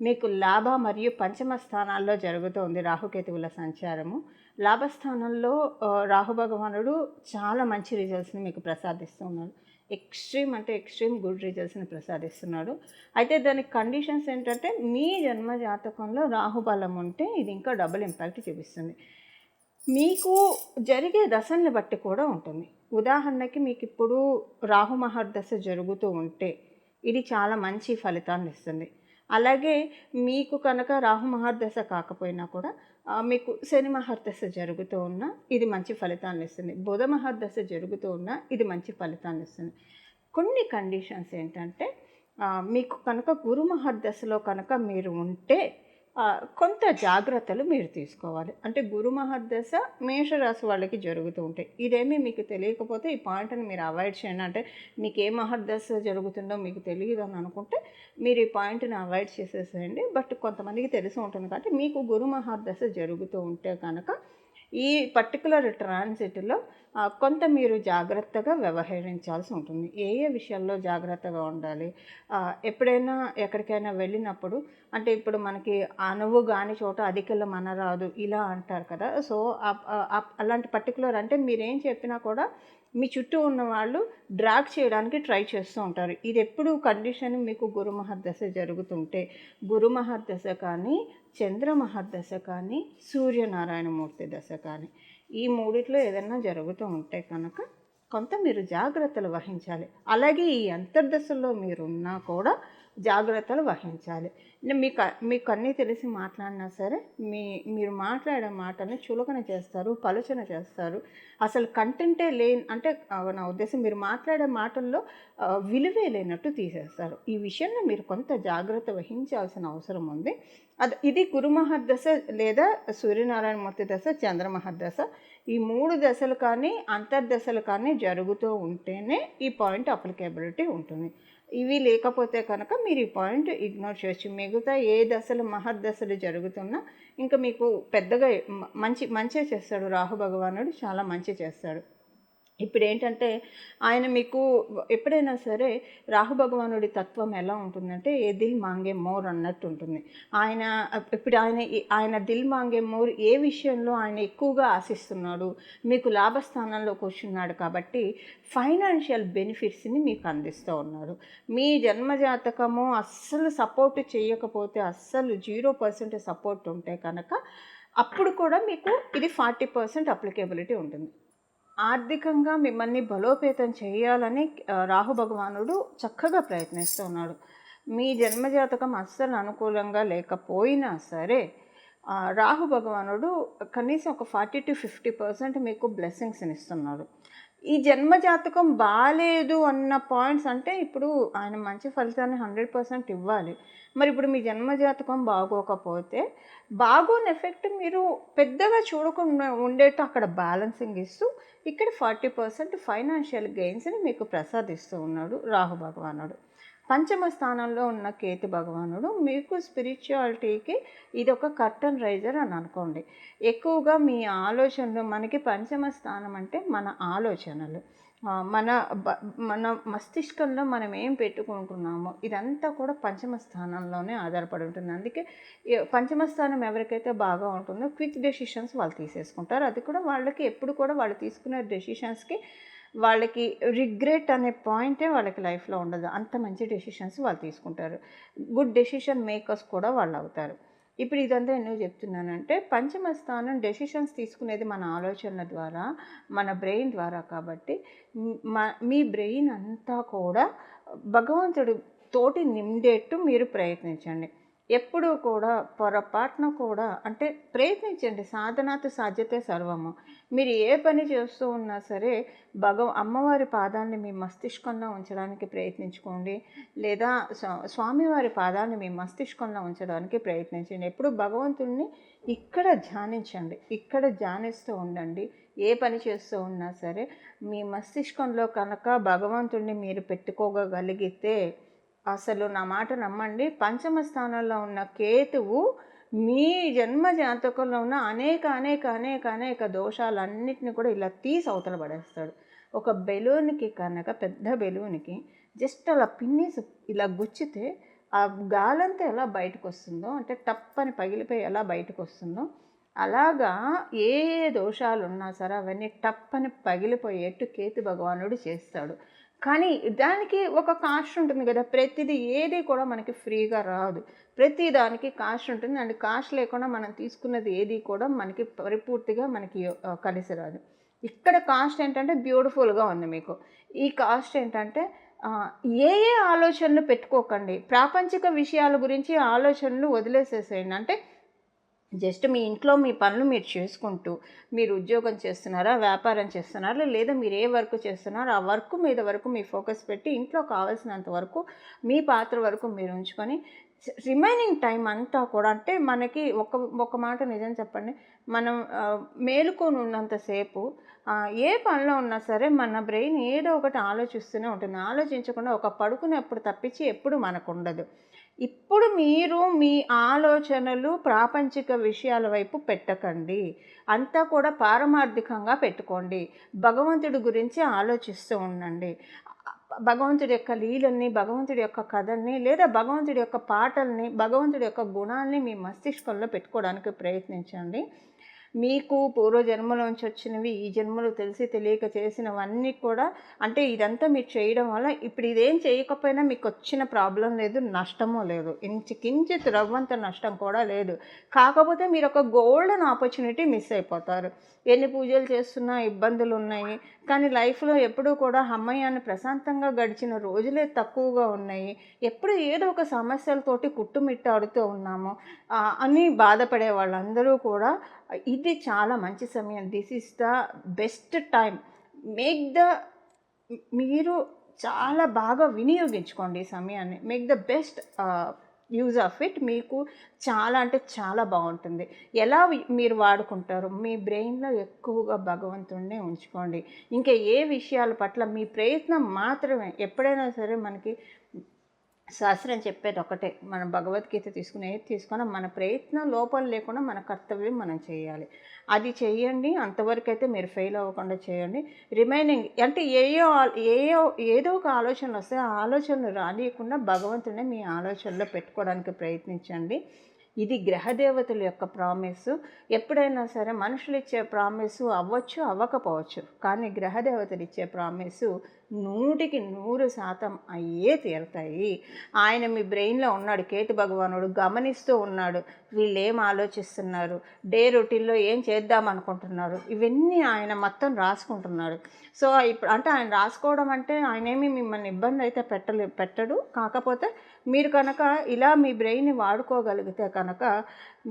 మీకు లాభ మరియు పంచమ స్థానాల్లో జరుగుతోంది రాహుకేతువుల సంచారము. లాభస్థానంలో రాహు భగవానుడు చాలా మంచి రిజల్ట్స్ని మీకు ప్రసాదిస్తున్నాడు ఎక్స్ట్రీమ్ అంటే ఎక్స్ట్రీమ్ గుడ్ రిజల్ట్స్ని ప్రసాదిస్తున్నాడు అయితే దానికి కండిషన్స్ ఏంటంటే మీ జన్మ జాతకంలో రాహుబలం ఉంటే ఇది ఇంకా డబుల్ ఇంపాక్ట్ చూపిస్తుంది. మీకు జరిగే దశల్ని బట్టి కూడా ఉంటుంది. ఉదాహరణకి మీకు ఇప్పుడు రాహు మహర్దశ జరుగుతూ ఉంటే ఇది చాలా మంచి ఫలితాన్ని ఇస్తుంది. అలాగే మీకు కనుక రాహు మహర్దశ కాకపోయినా కూడా మీకు శని మహర్దశ జరుగుతూ ఉన్నా ఇది మంచి ఫలితాన్ని ఇస్తుంది. బుధ మహర్దశ జరుగుతూ ఉన్నా ఇది మంచి ఫలితాన్ని ఇస్తుంది. కొన్ని కండిషన్స్ ఏంటంటే మీకు కనుక గురు మహర్దశలో కనుక మీరు ఉంటే కొంత జాగ్రత్తలు మీరు తీసుకోవాలి. అంటే గురు మహర్దశ మేషరాశి వాళ్ళకి జరుగుతూ ఉంటాయి. ఇదేమీ మీకు తెలియకపోతే ఈ పాయింట్ని మీరు అవాయిడ్ చేయండి. అంటే మీకు ఏ మహర్దశ జరుగుతుందో మీకు తెలియదు అని అనుకుంటే మీరు ఈ పాయింట్ని అవాయిడ్ చేసేసేయండి. బట్ కొంతమందికి తెలిసి ఉంటుంది. కాబట్టి మీకు గురు మహర్దశ జరుగుతూ ఉంటే కనుక ఈ పర్టికులర్ ట్రాన్సిట్లో కొంత మీరు జాగ్రత్తగా వ్యవహరించాల్సి ఉంటుంది. ఏ ఏ విషయాల్లో జాగ్రత్తగా ఉండాలి? ఎప్పుడైనా ఎక్కడికైనా వెళ్ళినప్పుడు అంటే ఇప్పుడు మనకి అనువు కాని చోట అధికల మనరాదు ఇలా అంటారు కదా. సో అలాంటి పర్టికులర్ అంటే మీరేం చెప్పినా కూడా మీ చుట్టూ ఉన్న వాళ్ళు డ్రాగ్ చేయడానికి ట్రై చేస్తూ ఉంటారు. ఇది ఎప్పుడు కండిషన్ మీకు గురు మహర్దశ జరుగుతుంటే గురు మహర్దశ కానీ చంద్ర కానీ సూర్యనారాయణమూర్తి దశ కానీ ఈ మూడిట్లో ఏదైనా జరుగుతూ ఉంటే కనుక కొంత మీరు జాగ్రత్తలు వహించాలి. అలాగే ఈ అంతర్దశల్లో మీరు ఉన్నా కూడా జాగ్రత్తలు వహించాలి. మీకు మీకు అన్నీ తెలిసి మాట్లాడినా సరే మీ మీరు మాట్లాడే మాటని చులకన చేస్తారు పలుచన చేస్తారు. అసలు కంటెంటే లేని అంటే నా ఉద్దేశం మీరు మాట్లాడే మాటల్లో విలువే లేనట్టు తీసేస్తారు. ఈ విషయంలో మీరు కొంత జాగ్రత్త వహించాల్సిన అవసరం ఉంది. అది ఇది గురుమహర్దశ లేదా సూర్యనారాయణమూర్తి దశ చంద్రమహర్దశ ఈ మూడు దశలు కానీ అంతర్దశలు కానీ జరుగుతూ ఉంటేనే ఈ పాయింట్ అప్లికేబిలిటీ ఉంటుంది. ఇవి లేకపోతే కనుక మీరు ఈ పాయింట్ ఇగ్నోర్ చేయొచ్చు. మిగతా ఏ దశలు మహర్దశలు జరుగుతున్నా ఇంకా మీకు పెద్దగా మంచి మంచి చేస్తాడు రాహు భగవానుడు చాలా మంచి చేస్తాడు. ఇప్పుడు ఏంటంటే ఆయన మీకు ఎప్పుడైనా సరే రాహు భగవానుడి తత్వం ఎలా ఉంటుందంటే ఏ దిల్ మాంగే మోర్ అన్నట్టు ఉంటుంది. ఆయన ఇప్పుడు ఆయన ఆయన దిల్ మాంగే మోర్ ఏ విషయంలో ఆయన ఎక్కువగా ఆశిస్తున్నాడు మీకు లాభస్థానంలో కూర్చున్నాడు కాబట్టి ఫైనాన్షియల్ బెనిఫిట్స్ని మీకు అందిస్తూ ఉన్నాడు. మీ జన్మజాతకము అస్సలు సపోర్ట్ చేయకపోతే అస్సలు జీరో పర్సెంట్ సపోర్ట్ ఉంటే కనుక అప్పుడు కూడా మీకు ఇది ఫార్టీ పర్సెంట్ అప్లికేబిలిటీ ఉంటుంది. ఆర్థికంగా మిమ్మల్ని బలోపేతం చేయాలని రాహు భగవానుడు చక్కగా ప్రయత్నిస్తున్నాడు మీ జన్మజాతకం అస్సలు అనుకూలంగా లేకపోయినా సరే రాహు భగవానుడు కనీసం ఒక ఫార్టీ టు ఫిఫ్టీ పర్సెంట్ మీకు బ్లెస్సింగ్స్ని ఇస్తున్నాడు ఈ జన్మజాతకం బాగాలేదు అన్న పాయింట్స్ అంటే ఇప్పుడు ఆయన మంచి ఫలితాన్ని హండ్రెడ్ పర్సెంట్ ఇవ్వాలి. మరి ఇప్పుడు మీ జన్మజాతకం బాగోకపోతే బాగోని ఎఫెక్ట్ మీరు పెద్దగా చూడకుండా ఉండేట్టు అక్కడ బ్యాలెన్సింగ్ ఇస్తూ ఇక్కడ ఫార్టీ పర్సెంట్ ఫైనాన్షియల్ గెయిన్స్ని మీకు ప్రసాదిస్తూ ఉన్నాడు రాహు భగవానుడు. పంచమ స్థానంలో ఉన్న కేతు భగవానుడు మీకు స్పిరిచువాలిటీకి ఇది ఒక కర్టన్ రైజర్ అని అనుకోండి. ఎక్కువగా మీ ఆలోచనలు మనకి పంచమ స్థానం అంటే మన ఆలోచనలు. మన బ- మన మస్తిష్కంలో మనం ఏం పెట్టుకుంటున్నామో ఇదంతా కూడా పంచమ స్థానంలోనే ఆధారపడి ఉంటుంది. అందుకే పంచమ స్థానం ఎవరికైతే బాగా ఉంటుందో క్విక్ డెసిషన్స్ వాళ్ళు తీసేసుకుంటారు. అది కూడా వాళ్ళకి ఎప్పుడు కూడా వాళ్ళు తీసుకునే డెసిషన్స్కి వాళ్ళకి రిగ్రెట్ అనే పాయింటే వాళ్ళకి లైఫ్లో ఉండదు. అంత మంచి డెసిషన్స్ వాళ్ళు తీసుకుంటారు. గుడ్ డెసిషన్ మేకర్స్ కూడా వాళ్ళు అవుతారు. ఇప్పుడు ఇదంతా ఎందుకు చెప్తున్నానంటే పంచమ స్థానం డెసిషన్స్ తీసుకునేది మన ఆలోచనల ద్వారా మన బ్రెయిన్ ద్వారా కాబట్టి మీ బ్రెయిన్ అంతా కూడా భగవంతుడి తోటి నిండేట్టు మీరు ప్రయత్నించండి. ఎప్పుడూ కూడా పొరపాటున కూడా అంటే ప్రయత్నించండి. సాధనాతు సాధ్యతే సర్వము. మీరు ఏ పని చేస్తూ ఉన్నా సరే భగవ అమ్మవారి పాదాన్ని మీ మస్తిష్కంలో ఉంచడానికి ప్రయత్నించుకోండి. లేదా స్వామివారి పాదాన్ని మీ మస్తిష్కంలో ఉంచడానికి ప్రయత్నించండి. ఎప్పుడు భగవంతుడిని ఇక్కడ ధ్యానించండి. ఇక్కడ ధ్యానిస్తూ ఉండండి. ఏ పని చేస్తూ ఉన్నా సరే మీ మస్తిష్కంలో కనుక భగవంతుడిని మీరు పెట్టుకోగలిగితే అసలు నా మాట నమ్మండి. పంచమ స్థానంలో ఉన్న కేతువు మీ జన్మ జాతకంలో ఉన్న అనేక అనేక అనేక అనేక దోషాలన్నిటిని కూడా ఇలా తీసి అవతల పడేస్తాడు. ఒక బెలూన్కి కనుక పెద్ద బెలూన్కి జస్ట్ అలా పిన్నేసి ఇలా గుచ్చితే ఆ గాలంతా ఎలా బయటకు వస్తుందో అంటే టప్పని పగిలిపోయి ఎలా బయటకు వస్తుందో అలాగా ఏ దోషాలు ఉన్నా సరే అవన్నీ టప్పని పగిలిపోయేట్టు కేతు భగవానుడు చేస్తాడు. కానీ దానికి ఒక కాస్ట్ ఉంటుంది కదా ప్రతిదీ ఏది కూడా మనకి ఫ్రీగా రాదు. ప్రతి దానికి కాస్ట్ ఉంటుంది. అండ్ కాస్ట్ లేకుండా మనం తీసుకున్నది ఏది కూడా మనకి పరిపూర్తిగా మనకి కలిసి రాదు. ఇక్కడ కాస్ట్ ఏంటంటే బ్యూటిఫుల్గా ఉంది మీకు. ఈ కాస్ట్ ఏంటంటే ఏ ఏ ఆలోచనలు పెట్టుకోకండి. ప్రాపంచిక విషయాల గురించి ఆలోచనలు వదిలేసేసేయండి. అంటే జస్ట్ మీ ఇంట్లో మీ పనులు మీరు చేసుకుంటూ మీరు ఉద్యోగం చేస్తున్నారా వ్యాపారం చేస్తున్నారా లేదా మీరు ఏ వర్క్ చేస్తున్నారో ఆ వర్క్ మీద వరకు మీ ఫోకస్ పెట్టి ఇంట్లో కావాల్సినంత వరకు మీ పాత్ర వరకు మీరు ఉంచుకొని రిమైనింగ్ టైం అంతా కూడా అంటే మనకి ఒక ఒక మాట నిజం చెప్పండి. మనం మేలుకొని ఉన్నంతసేపు ఏ పనిలో ఉన్నా సరే మన బ్రెయిన్ ఏదో ఒకటి ఆలోచిస్తూనే ఉంటుంది. ఆలోచించకుండా ఒక పడుకునేప్పుడు తప్పించి ఎప్పుడు మనకు ఉండదు. ఇప్పుడు మీరు మీ ఆలోచనలు ప్రాపంచిక విషయాల వైపు పెట్టకండి. అంతా కూడా పారమార్థికంగా పెట్టుకోండి. భగవంతుడి గురించి ఆలోచిస్తూ ఉండండి. భగవంతుడి యొక్క లీలల్ని భగవంతుడి యొక్క కథల్ని లేదా భగవంతుడి యొక్క పాటల్ని భగవంతుడి యొక్క గుణాల్ని మీ మస్తిష్కంలో పెట్టుకోవడానికి ప్రయత్నించండి. మీకు పూర్వజన్మలోంచి వచ్చినవి ఈ జన్మలో తెలిసి తెలియక చేసినవన్నీ కూడా అంటే ఇదంతా మీరు చేయడం వల్ల ఇప్పుడు ఇదేం చేయకపోయినా మీకు వచ్చిన ప్రాబ్లం లేదు నష్టమూ లేదు. ఇంచి కించిత్ రవ్వంత నష్టం కూడా లేదు. కాకపోతే మీరు ఒక గోల్డెన్ ఆపర్చునిటీ మిస్ అయిపోతారు. ఎన్ని పూజలు చేస్తున్నా ఇబ్బందులు ఉన్నాయి. కానీ లైఫ్లో ఎప్పుడూ కూడా అమ్మయ్యాన్ని ప్రశాంతంగా గడిచిన రోజులే తక్కువగా ఉన్నాయి. ఎప్పుడు ఏదో ఒక సమస్యలతోటి కుట్టుమిట్టాడుతూ ఉన్నాము. అని బాధపడే వాళ్ళందరూ కూడా ఇది చాలా మంచి సమయం. This is the best time make the మీరు చాలా బాగా వినియోగించుకోండి ఈ సమయాన్ని. Make the best use of it మీకు చాలా అంటే చాలా బాగుంటుంది. ఎలా మీరు వాడుకుంటారు మీ బ్రెయిన్లో ఎక్కువగా భగవంతుడినే ఉంచుకోండి. ఇంకా ఏ విషయాల పట్ల మీ ప్రయత్నం మాత్రమే ఎప్పుడైనా సరే మనకి శాస్త్రం చెప్పేది ఒకటే. మనం భగవద్గీత తీసుకునే తీసుకున్న మన ప్రయత్నం లోపల లేకుండా మన కర్తవ్యం మనం చేయాలి. అది చేయండి అంతవరకు అయితే మీరు ఫెయిల్ అవ్వకుండా చేయండి. రిమైనింగ్ అంటే ఏయో ఏయో ఏదో ఒక ఆలోచనలు వస్తే ఆ ఆలోచనలు రానియకుండా భగవంతుడే మీ ఆలోచనలో పెట్టుకోవడానికి ప్రయత్నించండి. ఇది గ్రహదేవతల యొక్క ప్రామిస్. ఎప్పుడైనా సరే మనుషులు ఇచ్చే ప్రామిస్ అవ్వచ్చు అవ్వకపోవచ్చు. కానీ గ్రహదేవతలు ఇచ్చే ప్రామిస్ నూటికి నూరు శాతం అయ్యే తీరుతాయి. ఆయన మీ బ్రెయిన్లో ఉన్నాడు కేతు భగవానుడు గమనిస్తూ ఉన్నాడు వీళ్ళు ఏం ఆలోచిస్తున్నారు డే రొటీన్లో ఏం చేద్దాం అనుకుంటున్నారు ఇవన్నీ ఆయన మొత్తం రాసుకుంటున్నాడు. సో ఇప్పుడు అంటే ఆయన రాసుకోవడం అంటే ఆయన ఏమి మిమ్మల్ని ఇబ్బంది అయితే పెట్టలే పెట్టడు. కాకపోతే మీరు కనుక ఇలా మీ బ్రెయిన్ని వాడుకోగలిగితే కనుక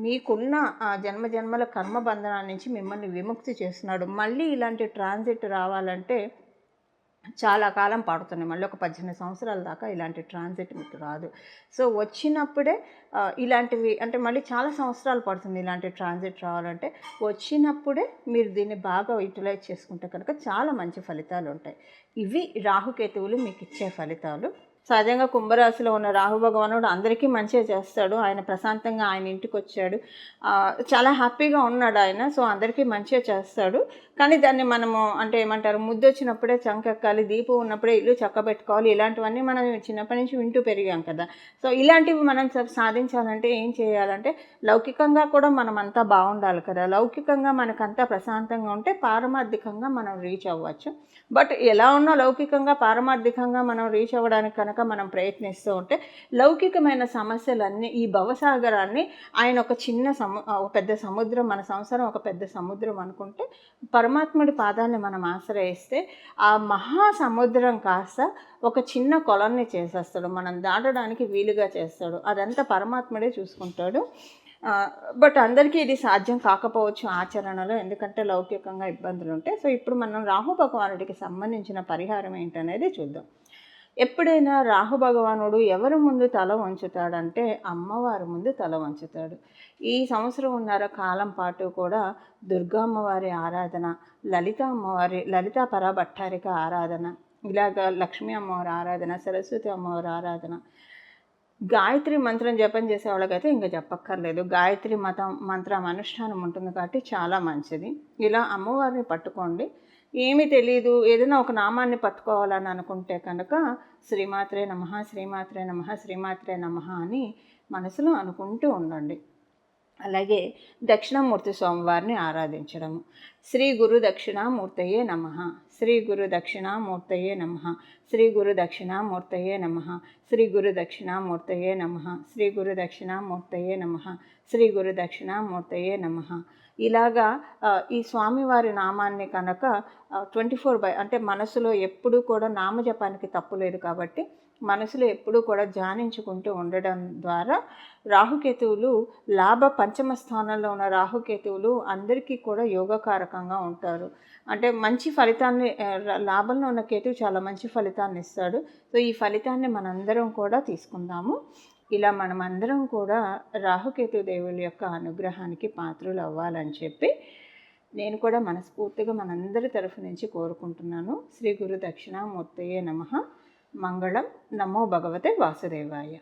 మీకున్న ఆ జన్మ జన్మల కర్మబంధనాల నుంచి మిమ్మల్ని విముక్తి చేస్తున్నాడు. మళ్ళీ ఇలాంటి ట్రాన్సిట్ రావాలంటే చాలా కాలం పడుతుంది. మళ్ళీ ఒక పద్దెనిమిది సంవత్సరాల దాకా ఇలాంటి ట్రాన్సిట్ మీకు రాదు. సో వచ్చినప్పుడే ఇలాంటివి అంటే మళ్ళీ చాలా సంవత్సరాలు పడుతుంది ఇలాంటి ట్రాన్సిట్ రావాలంటే. వచ్చినప్పుడే మీరు దీన్ని బాగా యూటిలైజ్ చేసుకుంటే కనుక చాలా మంచి ఫలితాలు ఉంటాయి. ఇవి రాహుకేతువులు మీకు ఇచ్చే ఫలితాలు. సహజంగా కుంభరాశిలో ఉన్న రాహు భగవానుడు అందరికీ మంచిగా చేస్తాడు. ఆయన ప్రశాంతంగా ఆయన ఇంటికి వచ్చాడు. చాలా హ్యాపీగా ఉన్నాడు ఆయన సో అందరికీ మంచిగా చేస్తాడు. కానీ దాన్ని మనము అంటే ఏమంటారు ముద్దు వచ్చినప్పుడే చంకెక్కాలి దీపం ఉన్నప్పుడే ఇల్లు చక్కబెట్టుకోవాలి. ఇలాంటివన్నీ మనం చిన్నప్పటి నుంచి వింటూ పెరిగాం కదా. సో ఇలాంటివి మనం సాధించాలంటే ఏం చేయాలంటే లౌకికంగా కూడా మనం అంతా బాగుండాలి కదా. లౌకికంగా మనకంతా ప్రశాంతంగా ఉంటే పారమార్థికంగా మనం రీచ్ అవ్వచ్చు. బట్ ఎలా ఉన్నా లౌకికంగా పారమార్థికంగా మనం రీచ్ అవ్వడానికి కనుక మనం ప్రయత్నిస్తూ ఉంటే లౌకికమైన సమస్యలన్నీ ఈ భవసాగరాన్ని ఆయన ఒక చిన్న సము ఒక పెద్ద సముద్రం మన సంసారం ఒక పెద్ద సముద్రం అనుకుంటే పరమాత్ముడి పాదాన్ని మనం ఆశ్రయిస్తే ఆ మహా సముద్రం కాస్త ఒక చిన్న కొలన్ని చేసేస్తాడు. మనం దాటడానికి వీలుగా చేస్తాడు. అదంతా పరమాత్ముడే చూసుకుంటాడు. బట్ అందరికీ ఇది సాధ్యం కాకపోవచ్చు ఆచరణలో ఎందుకంటే లౌకికంగా ఇబ్బందులు ఉంటాయి. సో ఇప్పుడు మనం రాహు భగవానుడికి సంబంధించిన పరిహారం ఏంటనేది చూద్దాం. ఎప్పుడైనా రాహు భగవానుడు ఎవరి ముందు తల వంచుతాడంటే అమ్మవారి ముందు తల వంచుతాడు. ఈ సంవత్సరం ఉన్నర కాలం పాటు కూడా దుర్గా అమ్మవారి ఆరాధన లలిత అమ్మవారి లలితా పరాభట్టారిక ఆరాధన ఇలాగ లక్ష్మీ అమ్మవారి ఆరాధన సరస్వతి అమ్మవారి ఆరాధన. గాయత్రి మంత్రం జపం చేసే వాళ్ళకైతే ఇంకా చెప్పక్కర్లేదు గాయత్రి మతం మంత్రం అనుష్ఠానం ఉంటుంది కాబట్టి చాలా మంచిది. ఇలా అమ్మవారిని పట్టుకోండి. ఏమీ తెలియదు ఏదైనా ఒక నామాన్ని పట్టుకోవాలని అనుకుంటే కనుక శ్రీమాత్రే నమ శ్రీమాత్రే నమ శ్రీమాత్రే నమ అని మనసులో అనుకుంటూ ఉండండి. అలాగే దక్షిణామూర్తి స్వామివారిని ఆరాధించడము. శ్రీ గురు దక్షిణామూర్తయే నమ శ్రీ గురు దక్షిణామూర్తయే నమ శ్రీ గురు దక్షిణామూర్తయే నమ శ్రీ గురు దక్షిణామూర్తయే నమ శ్రీ గురు దక్షిణామూర్తయే నమ శ్రీ గురు దక్షిణామూర్తయే నమ. ఇలాగా ఈ స్వామివారి నామాన్ని కనుక ట్వంటీ ఫోర్ బై అంటే మనసులో ఎప్పుడూ కూడా నామజపానికి తప్పు లేదు కాబట్టి మనసులో ఎప్పుడూ కూడా ధ్యానించుకుంటూ ఉండడం ద్వారా రాహుకేతువులు లాభ పంచమ స్థానంలో ఉన్న రాహుకేతువులు అందరికీ కూడా యోగకారకంగా ఉంటారు. అంటే మంచి ఫలితాన్ని లాభంలో ఉన్న కేతువు చాలా మంచి ఫలితాన్ని ఇస్తాడు. సో ఈ ఫలితాన్ని మనందరం కూడా తీసుకుందాము. ఇలా మనమందరం కూడా రాహుకేతు దేవుల యొక్క అనుగ్రహానికి పాత్రలు అవ్వాలని చెప్పి నేను కూడా మనస్ఫూర్తిగా మనందరి తరఫు నుంచి కోరుకుంటున్నాను. శ్రీ గురు దక్షిణామూర్తయే నమ. మంగళం. నమో భగవతే వాసుదేవాయ.